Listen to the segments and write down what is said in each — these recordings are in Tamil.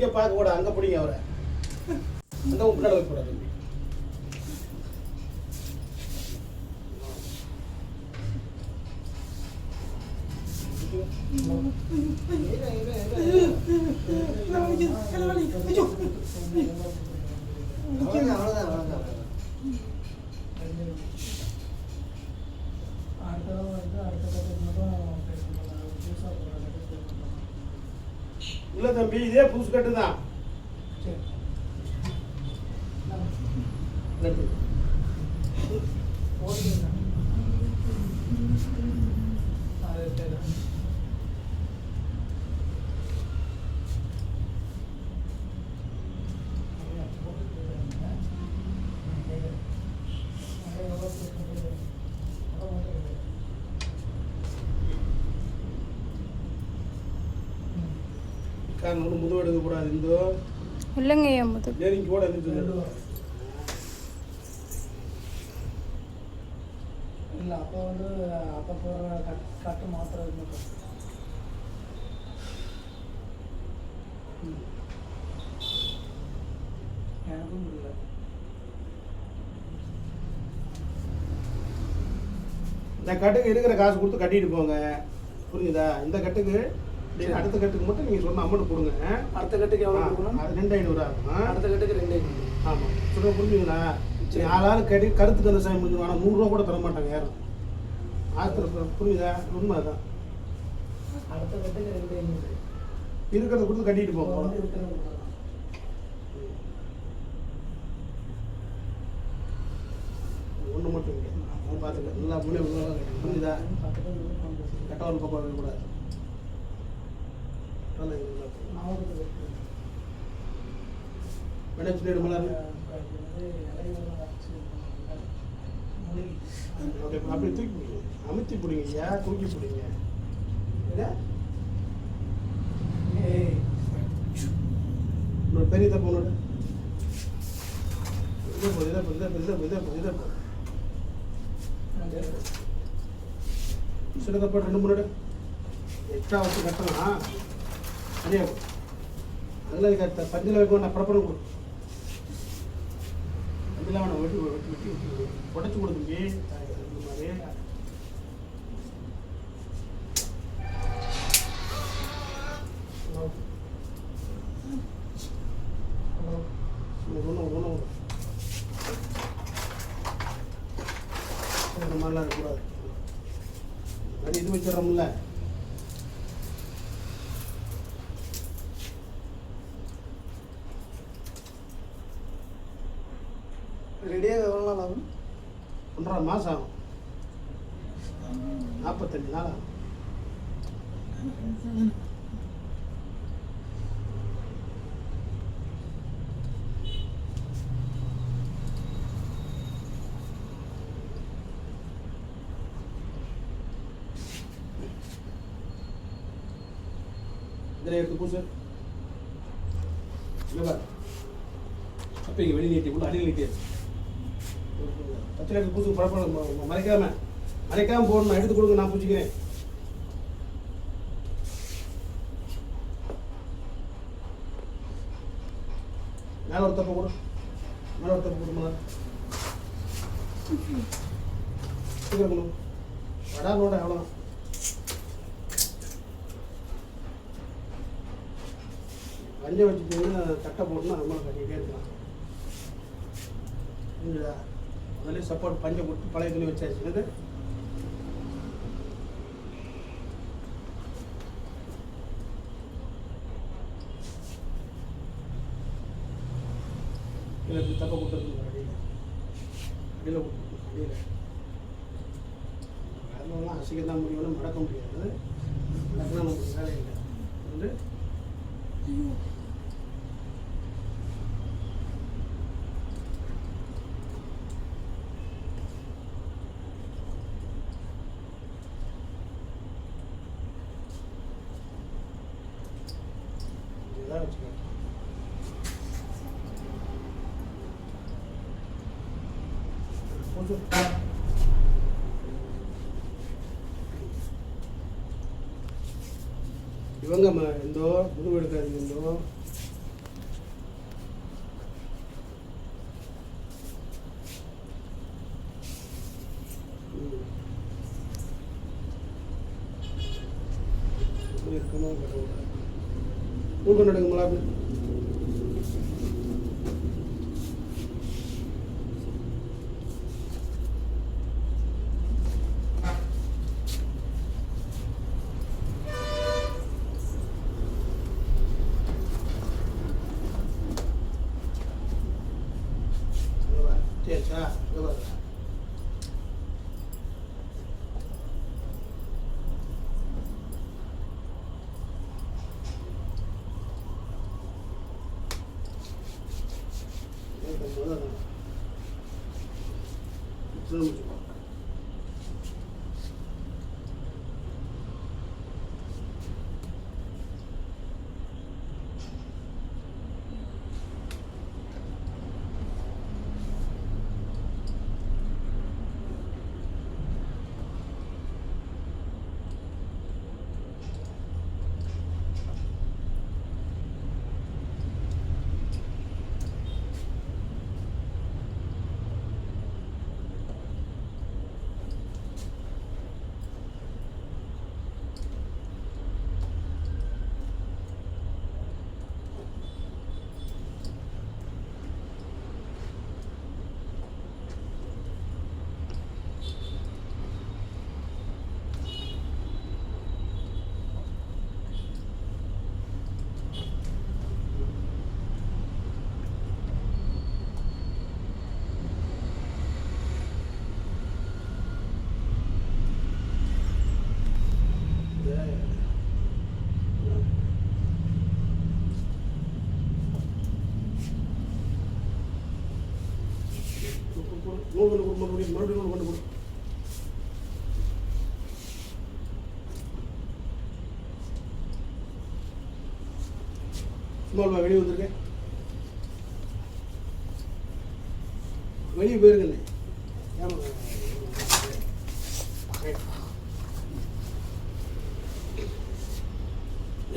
இங்கே பார்க்க கூட அங்கே பிடிங்க அவரை. அந்த முன்னாடி வைக்க கூடாது அவ்வளவுதான், இல்ல தம்பி இதே புதுசு கட்டு தான். சரி ஓகேண்ணா அது சரி காரணம் ஒன்றும் முதுகு எடுக்க கூடாது இந்தோ. இல்லைங்க என் முது நெருங்கி கூட இருந்துச்சு இல்லை அப்போ வந்து அப்போ போடுற கட் கட்டு மாத்திரம் எனக்கும் இல்லை இந்த கட்டுக்கு இருக்கிற காசு கொடுத்து கட்டிட்டு போங்க. புரியுதா இந்த கட்டுக்கு அடுத்த கட்டுக்கு மட்டும் நீங்க சொன்ன அமௌண்ட் கொடுங்க. அடுத்த கட்டுக்கு எவ்வளோ கொடுக்கணும்? அது ரெண்டு ஐநூறு ஆகும் அடுத்த கட்டுக்கு ரெண்டு ஐநூறு. ஆமா. சொல்ல புரிஞ்சுங்களா சரி ஆளாலும் கட்டி கருத்துக்கு அந்த சாமி முடிஞ்சு ஆனால் நூறுரூவா கூட தர மாட்டாங்க யாரும். ஆத்திர புரியுதா உண்மை அதான். அடுத்த கட்டுக்கு ரெண்டு ஐநூறு. இருக்கிறத கொடுத்து கட்டிட்டு கொடுக்கலாம். ஒன்று மட்டும் இல்லை பார்த்துக்க எல்லா முன்னே புரியுதா. கட்டவன் பக்கம் இருக்கக்கூடாது. நாகூருக்கு இருக்கு. ஓகே அப்படி தூக்கி பிடிங்க. அமுத்தி பிடிங்க. ஐயா தூக்கி பிடிங்க? இன்னொரு பெரிய தப்பு ஒன்று இதை போ இதை போ இதை போ இதை இதை இதை சில ரெண்டு மூணு எக்ஸ்ட்ரா வச்சு கட்டலாம் சரியா போ அதெல்லாம் கட்ட பஞ்சில் வைக்க நான் படப்படம் கொடு பஞ்சில் வேணாம் வெட்டி வெட்டி வெட்டி உடச்சி கொடு மாதிரி இந்த மாதிரிலாம் இருக்கக்கூடாது. இது வச்சிடறோம்ல. ரெடியாக எவ்வளோ நாள் ஆகும் ஒன்றரை மாதம் ஆகும். நாற்பத்தஞ்சு நாள் ஆகும். இதில் எடுத்து பூசு. இங்கே அப்போ இங்கே வெளியே நீட்டி உள்ள நீட்டி பச்சை எடுத்து பூசு பழப்பழம் மறைக்காம மறைக்காம போடணும். எடுத்து கொடுங்க நான் பூச்சிக்கிறேன் மேலே ஒரு தப்பை கொடு. மேலே ஒரு தப்பு கொடுமா சீக்கிரம் வடா நோட எவ்வளோ வஞ்சம் வச்சுட்டு தட்டை போட்டுனா ரொம்ப கட்டிகிட்டே இருக்கலாம். புரிஞ்சுதா? முதல்ல சப்போர்ட் பஞ்சை போட்டு பழைய துணி வச்சாச்சு. இது இல்லை தப்பை கொடுத்துருக்கோம் அடியில். அடியில் கொடுத்துருக்கோம் அடியில். அதெல்லாம் அசிக்க தான் முடியும் மடக்க முடியாது. மடக்கினா நமக்கு வேலை இல்லை. 지금. 보조. ఇవ్వంగమ్మా ఎందో ముందు పెడతాను ఎందో இருக்கணும் கட்ட விடாது those நூல் கொண்டு கொடு மறுபடியும் மறுபடியும் நூறு கொண்டு கொடு சும்மா வெளியே வந்திருக்கேன் வெளியே போயிருக்கேன்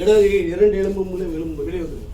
இடது இரண்டு எலும்பு மூலம் எலும்பு வெளியே வந்துருக்கு.